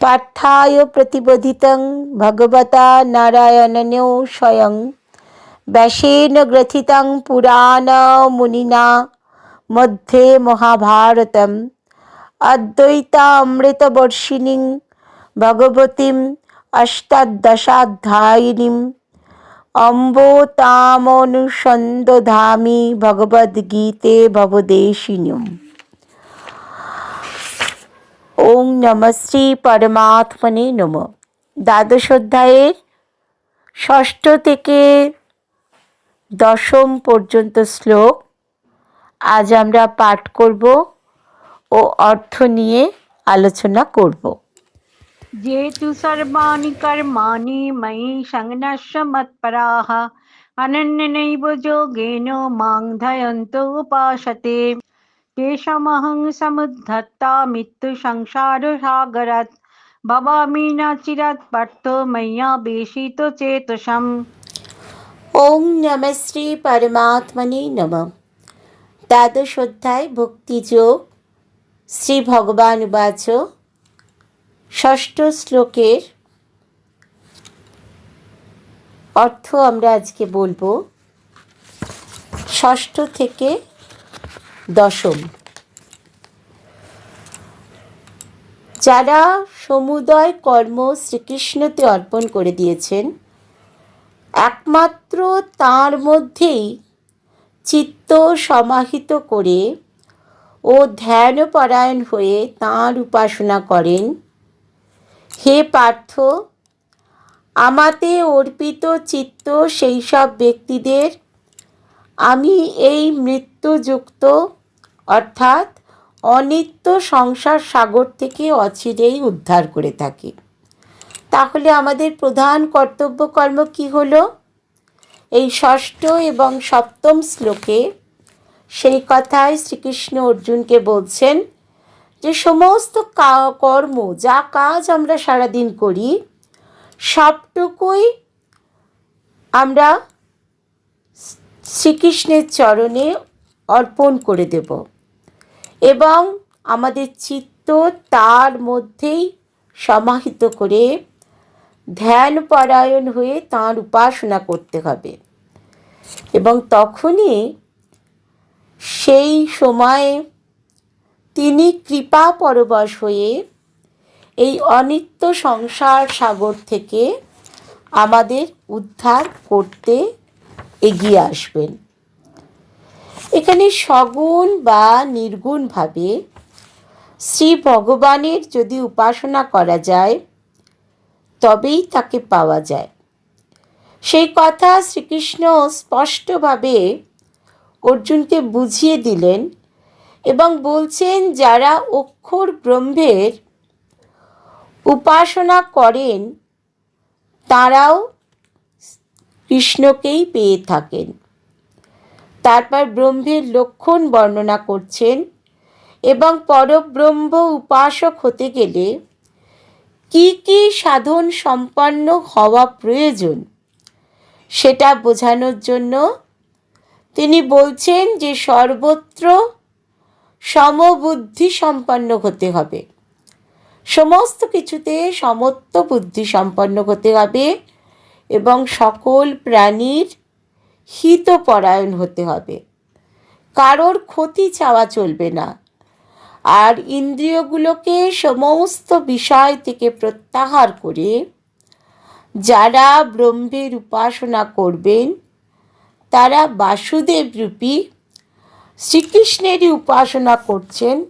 পার্থায় প্রতিবোধিতং ভগবতা নারায়ণনেও স্বয়ং। ব্যাসেন গ্রথিতং পুরাণ মুনিনা মধ্যে মহাভারতম। অদ্বৈতামৃতবর্ষিণীং ভগবতীম অষ্টাদশাধ্যায়িনীম। অম্বতামনুসন্দধামী ভগবদ্গীতে ভবদেশিনীম ওং নমশ্রী পরমাত্মনে নম। দ্বাদশ অধ্যায়ের ষষ্ঠ থেকে দশম পর্যন্ত শ্লোক। আজ আমরা পাঠ করব ও অর্থ নিয়ে আলোচনা করব। যেহেতু সর্বাণী কর্মাণি ময়ী সংনশ্য মৎপরাহ অনন্যনৈব যোগেন মাং ধয়ন্ত উপাসতে उपासते तेषामहं समुद्धत्ता मृत्युसंसारसागरात् भवामि न चिरात् पार्थ मय्या बेशितो चेतसम् ওং নমশ্রী পরমাত্মনে নম দ্বাদশ অধ্যায় ভক্তিযোগ শ্রী ভগবান উবাচ ষষ্ঠ শ্লোকের অর্থ আমরা আজকে বলবো ষষ্ঠ থেকে দশম। যারা সমুদয় কর্ম শ্রীকৃষ্ণতে অর্পণ করে দিয়েছেন, একমাত্র তার মধ্যেই চিত্ত সমাহিত করে ও ধ্যানপরায়ণ হয়ে তাঁর উপাসনা করেন, হে পার্থ, আমাতে অর্পিত চিত্ত সেই সব ব্যক্তিদের, আমি এই মৃত্যুযুক্ত অর্থাৎ অনিত্য সংসার সাগর থেকে অচিরেই উদ্ধার করে থাকি। তাহলে আমাদের প্রধান কর্তব্য কর্ম কি হলো? এই ষষ্ঠ এবং সপ্তম শ্লোকে সেই কথায় শ্রীকৃষ্ণ অর্জুনকে বলছেন যে, সমস্ত কর্ম, যা কাজ আমরা সারাদিন করি, সবটুকুই আমরা শ্রীকৃষ্ণের চরণে অর্পণ করে দেব। এবং আমাদের চিত্ত তার মধ্যেই সমাহিত করে ধ্যান পরায়ণ হয়ে তাঁর উপাসনা করতে হবে। এবং তখনই সেই সময়ে তিনি কৃপা পরবশ হয়ে এই অনিত্য সংসার সাগর থেকে আমাদের উদ্ধার করতে এগিয়ে আসবেন। এখানে সগুণ বা নির্গুণভাবে শ্রী ভগবানের যদি উপাসনা করা যায়, তবেই তাকে পাওয়া যায়। সেই কথা শ্রীকৃষ্ণ স্পষ্টভাবে অর্জুনকে বুঝিয়ে দিলেন এবং বলছেন, যারা অক্ষর ব্রহ্মের উপাসনা করেন, তারাও কৃষ্ণকেই পেয়ে থাকেন। তারপর ব্রহ্মের লক্ষণ বর্ণনা করছেন এবং পরব্রহ্ম উপাসক হতে গেলে কি কি সাধন সম্পন্ন হওয়া প্রয়োজন সেটা বোঝানোর জন্য তিনি বলছেন যে সর্বত্র সমবুদ্ধি সম্পন্ন হতে হবে। সমস্ত কিছুতে সমত্ব বুদ্ধি সম্পন্ন হতে হবে এবং সকল প্রাণীর হিতপরায়ণ হতে হবে। কারোর ক্ষতি চাওয়া চলবে না। আর ইন্দ্রিয়গুলোকে সমস্ত বিষয় থেকে প্রত্যাহার করে যারা ব্রহ্মের উপাসনা করবেন, তারা বাসুদেব রূপী শ্রীকৃষ্ণেরই উপাসনা করছেন,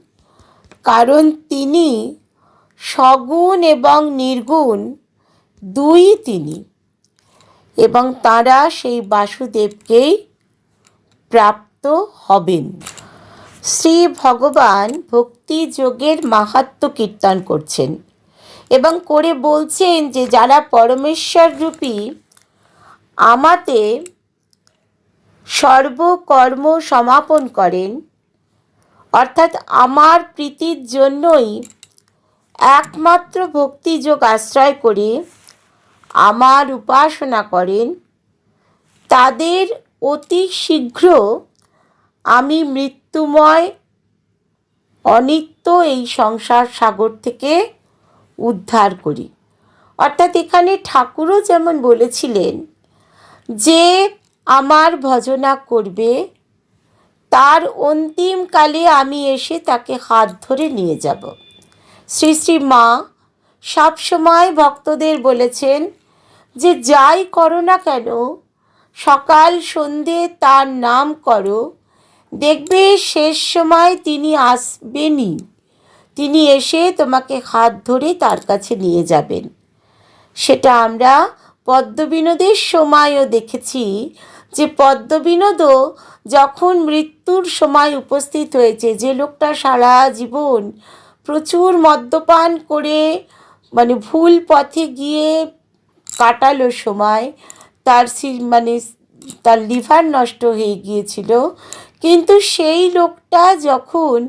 কারণ তিনি সগুণ এবং নির্গুণ দুই তিনি। এবং তারা সেই বাসুদেবকেই প্রাপ্ত হবেন। শ্রী ভগবান ভক্তি যোগের মাহাত্ম কীর্তন করছেন এবং করে বলছেন যে, যারা পরমেশ্বর রূপী আমাতে সর্বকর্ম সমাপন করেন, অর্থাৎ আমার প্রীতির জন্যই একমাত্র ভক্তিযোগ আশ্রয় করে আমার উপাসনা করেন, তাদের অতি শীঘ্র আমি মৃত্যুময় অনিত্য এই সংসার সাগর থেকে উদ্ধার করি। অর্থাৎ এখানে ঠাকুরও যেমন বলেছিলেন যে আমার ভজনা করবে, তার অন্তিমকালে আমি এসে তাকে হাত ধরে নিয়ে যাব। শ্রী শ্রী মা সবসময় ভক্তদের বলেছেন যে যাই করো না কেন, সকাল সন্ধে তার নাম করো। দেখবে শেষ সময় তিনি আসবেনই। তিনি এসে তোমাকে হাত ধরে তার কাছে নিয়ে যাবেন। সেটা আমরা পদ্মবিনোদের সময়ও দেখেছি যে পদ্মবিনোদও যখন মৃত্যুর সময় উপস্থিত হয়েছে, যে লোকটা সারা জীবন প্রচুর মদ্যপান করে মানে ভুল পথে গিয়ে কাটালো সময়। তার মানে তার লিভার নষ্ট হয়ে গিয়েছিল। কিন্তু সেই লোকটা যখন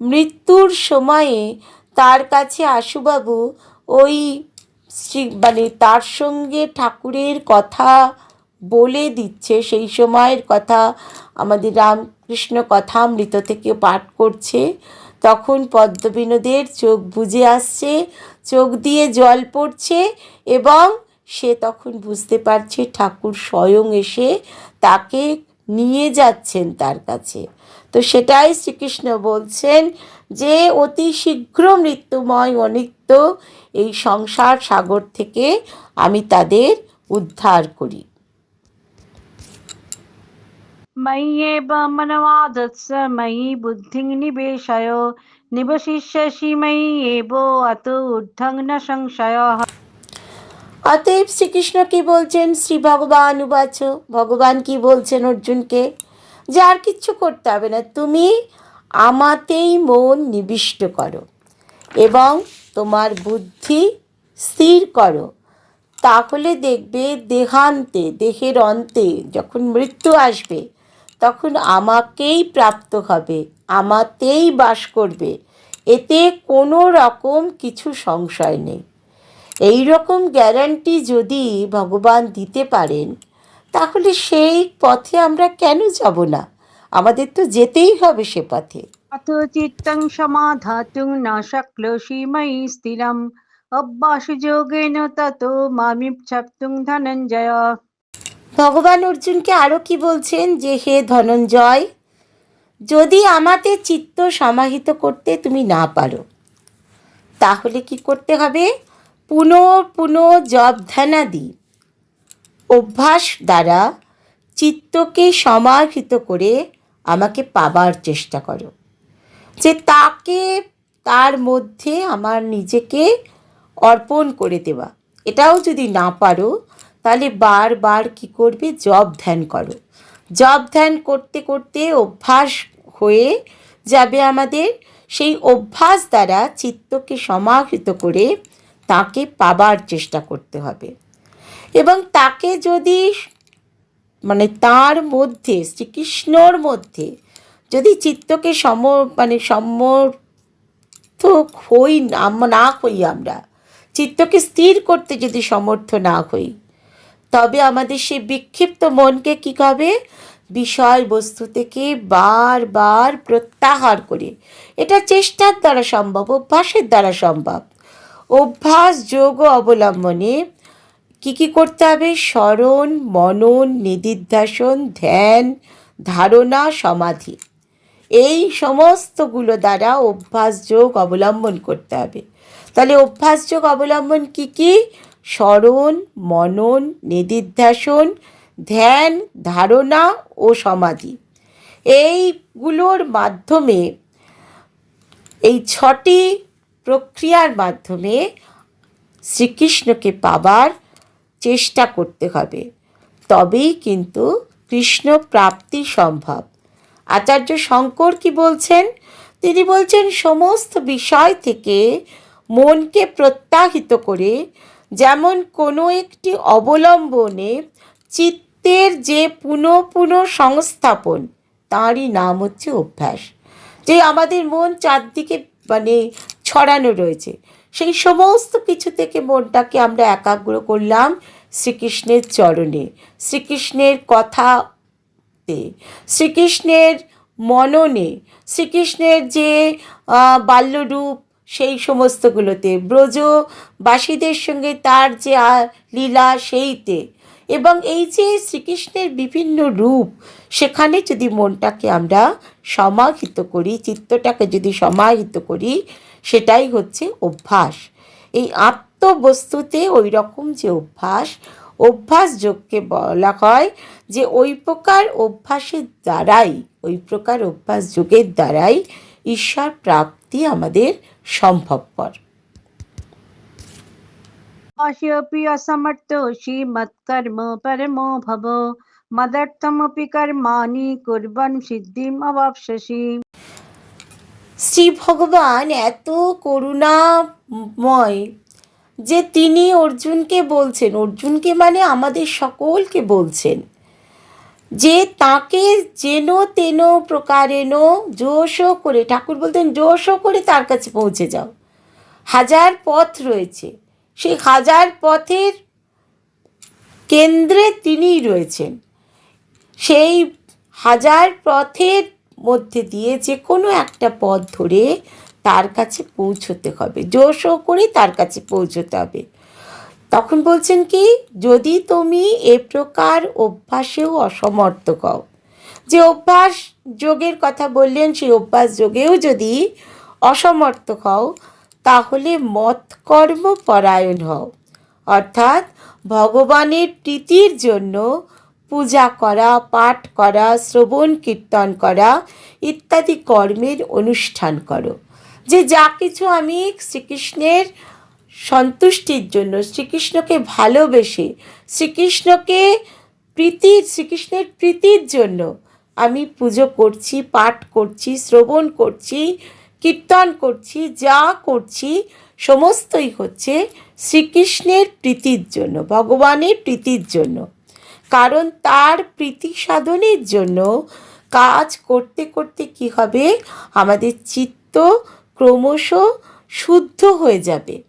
মৃত্যুর সময়ে তার কাছে আশুবাবু ওই শ্রী মানে তার সঙ্গে ঠাকুরের কথা বলে দিচ্ছে, সেই সময়ের কথা, আমাদের রামকৃষ্ণ কথামৃত থেকে পাঠ করছে, তখন পদ্মবিনোদের চোখ বুজে আসছে, চোখ দিয়ে জল পড়ছে এবং সে তখন বুঝতে পারছে ঠাকুর স্বয়ং এসে তাকে নিয়ে যাচ্ছেন তার কাছে তো সেটাই শ্রীকৃষ্ণ বলছেন যে অতি শীঘ্র মৃত্যুময় অনিত্য এই সংসার সাগর থেকে আমি তাদের উদ্ধার করি मय्येव मनवादत्स मयि बुद्धिं निवेशय निवशिष्यसि मयि एव अत ऊर्ध्वं न संशयः অতএব শ্রীকৃষ্ণ কি বলছেন? শ্রী ভগবান উবাচ। ভগবান কি বলছেন অর্জুনকে? যে আর কিচ্ছু করতে হবে না, তুমি আমাতেই মন নিবিষ্ট করো এবং তোমার বুদ্ধি স্থির করো। তাহলে দেখবে দেহান্তে, দেহের অন্তে যখন মৃত্যু আসবে, তখন আমাকেই প্রাপ্ত হবে, আমাতেই বাস করবে। এতে কোনো রকম কিছু সংশয় নেই। এই রকম গ্যারান্টি যদি ভগবান দিতে পারেন তাহলে সেই পথে আমরা কেন যাব না? আমাদের তো যেতেই হবে সে পথে। অথ চিত্তং সমাধাতুং না শক্লোষি ময়ি স্থিরম। অভ্যাসযোগেন তত মামি ছাপ্তুং ধনঞ্জয়। ভগবান অর্জুনকে আরও কি বলছেন যে হে ধনঞ্জয় যদি আমাদের চিত্ত সমাহিত করতে তুমি না পারো তাহলে কি করতে হবে? পুনঃ পুনঃ জব ধ্যানাদি অভ্যাস দ্বারা চিত্তকে সমাহিত করে আমাকে পাবার চেষ্টা করো। যে তাকে, তার মধ্যে আমার নিজেকে অর্পণ করে দেওয়া। এটাও যদি না পারো, তাহলে বারবার কি করবে? জব ধ্যান করো। জব ধ্যান করতে করতে অভ্যাস হয়ে যাবে আমাদের। সেই অভ্যাস দ্বারা চিত্তকে সমাহিত করে তাকে পাবার চেষ্টা করতে হবে। এবং তাকে যদি মানে তার মধ্যে শ্রীকৃষ্ণর মধ্যে যদি চিত্তকে সম মানে সমর্থ হই না হই আমরা, চিত্তকে স্থির করতে যদি সমর্থ না হই, তবে আমাদের সেই বিক্ষিপ্ত মনকে কী হবে? বিষয়বস্তু থেকে বারবার প্রত্যাহার করে। এটা চেষ্টার দ্বারা সম্ভব, অভ্যাসের দ্বারা সম্ভব। অভ্যাস, যোগ অবলম্বনে কী কী করতে হবে? স্মরণ, মনন নিদিধ্যাসন ধ্যান, ধারণা, সমাধি। এই সমস্তগুলো দ্বারা অভ্যাস, যোগ অবলম্বন করতে হবে। তাহলে অভ্যাস, যোগ অবলম্বন কী কী? স্মরণ, মনন নিদিধ্যাসন ধ্যান, ধারণা ও সমাধি। এইগুলোর মাধ্যমে এই ছটি প্রক্রিয়ার মাধ্যমে শ্রীকৃষ্ণকে পাবার চেষ্টা করতে হবে। তবেই কিন্তু কৃষ্ণ প্রাপ্তি সম্ভব। আচার্য শঙ্কর কি বলছেন? তিনি বলছেন, সমস্ত বিষয় থেকে মনকে প্রত্যাহিত করে যেমন কোনো একটি অবলম্বনে চিত্তের যে পুনঃ পুনঃ সংস্থাপন, তাঁরই নাম হচ্ছে অভ্যাস। যে আমাদের মন চারদিকে মানে ছড়ানো রয়েছে। সেই সমস্ত কিছু থেকে মনটাকে আমরা একাগ্র করলাম শ্রীকৃষ্ণের চরণে। শ্রীকৃষ্ণের কথাতে, শ্রীকৃষ্ণের মননে, শ্রীকৃষ্ণের যে বাল্যরূপ, সেই সমস্তগুলোতে, ব্রজবাসীদের সঙ্গে তার যে লীলা সেইতে এবং এই যে শ্রীকৃষ্ণের বিভিন্ন রূপ, সেখানে যদি মনটাকে আমরা সমাহিত করি, চিত্তটাকে যদি সমাহিত করি সেটাই হচ্ছে অভ্যাস। এই আত্মবস্তুতে ওই রকম যে অভ্যাস অভ্যাস যোগকে বলা হয় যে ওই প্রকার অভ্যাসের দ্বারাই, ওই প্রকার অভ্যাস যোগের দ্বারাই ঈশ্বর প্রাপ্তি আমাদের সম্ভবপর। অহ্যপ্রিয় সমর্থী মৎকর্ম পরমো ভব। মদর্থমপি কর্মাণি কুর্বন সিদ্ধিম অবাপসি শ্রী ভগবান এত করুণাময় যে তিনি অর্জুনকে বলছেন। অর্জুনকে মানে আমাদের সকলকে বলছেন যে তাকে যেন তেন প্রকারেণ জোশ করে, ঠাকুর বলতেন, জোশ করে তার কাছে পৌঁছে যাও। হাজার পথ রয়েছে। সেই হাজার পথের কেন্দ্রে তিনিই রয়েছেন। সেই হাজার পথের মধ্যে দিয়ে যে কোনো একটা পথ ধরে তার কাছে পৌঁছতে হবে। জোশও করে তার কাছে পৌঁছতে হবে। তখন বলছেন কি, যদি তুমি এ প্রকার অভ্যাসেও অসমর্থ হও, যে অভ্যাস যোগের কথা বললেন, সেই অভ্যাস যোগেও যদি অসমর্থ হও, তাহলে মৎকর্ম পরায়ণ হও। অর্থাৎ ভগবানের প্রীতির জন্য পূজা করা, পাঠ করা, শ্রবণ, কীর্তন করা ইত্যাদি কর্মের অনুষ্ঠান করো। যে যা কিছু আমি শ্রীকৃষ্ণের সন্তুষ্টির জন্য, শ্রীকৃষ্ণকে ভালোবেসে, শ্রীকৃষ্ণকে প্রীতির শ্রীকৃষ্ণের প্রীতির জন্য আমি পুজো করছি, পাঠ করছি, শ্রবণ করছি, কীর্তন করছি, যা করছি সমস্তই হচ্ছে শ্রীকৃষ্ণের প্রীতির জন্য, ভগবানের প্রীতির জন্য। কারণ তার প্রীতি সাধনের জন্য কাজ করতে করতে কি হবে? আমাদের চিত্ত ক্রমশ শুদ্ধ হয়ে যাবে।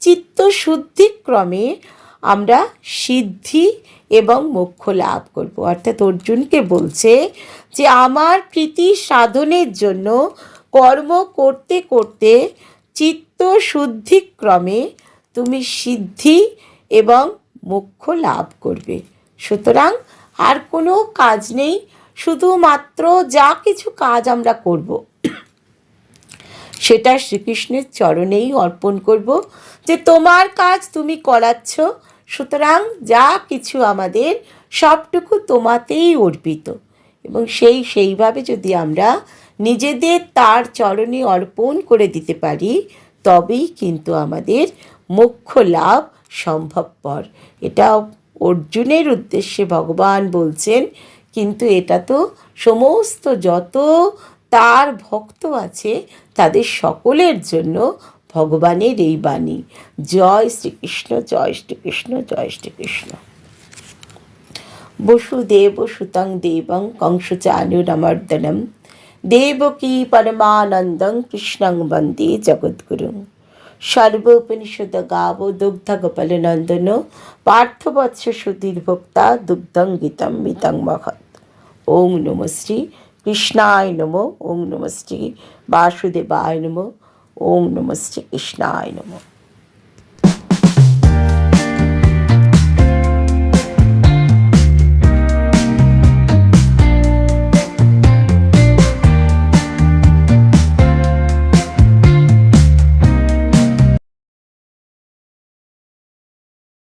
চিত্ত শুদ্ধিক্রমে আমরা সিদ্ধি এবং মোক্ষ লাভ করব। অর্থাৎ অর্জুনকে বলছে যে, আমার প্রীতি সাধনের জন্য কর্ম করতে করতে চিত্ত শুদ্ধিক্রমে তুমি সিদ্ধি এবং মোক্ষ লাভ করবে। সুতরাং আর কোনো কাজ নেই, শুধুমাত্র যা কিছু কাজ আমরা করব। সেটা শ্রীকৃষ্ণের চরণেই অর্পণ করব যে তোমার কাজ তুমি করাচ্ছ, সুতরাং যা কিছু আমাদের সবটুকু তোমাতেই অর্পিত। এবং সেই সেইভাবে যদি আমরা নিজেদের তার চরণে অর্পণ করে দিতে পারি, তবেই কিন্তু আমাদের মোক্ষ লাভ সম্ভবপর। এটা অর্জুনের উদ্দেশ্যে ভগবান বলছেন, কিন্তু এটা তো সমস্ত যত তার ভক্ত আছে, তাদের সকলের জন্য ভগবানের এই বাণী। জয় শ্রীকৃষ্ণ জয় শ্রীকৃষ্ণ জয় শ্রীকৃষ্ণ। বসুদেব সুতং দেবং কংসচানুরমর্দনম। দেবকী পরমানন্দং কৃষ্ণং বন্দে জগদ্গুরুং। সর্বোপনিষদ গাব দুগ্ধ গোপাল নন্দন পার্থবৎস সুধীর ভোক্তা দুগ্ধং গীতম মিতং মহৎ। ওং নম শ্রী কৃষ্ণায় নম। ওং নম শ্রী বাসুদেবায় নম। ওং নম শ্রী কৃষ্ণায় নম।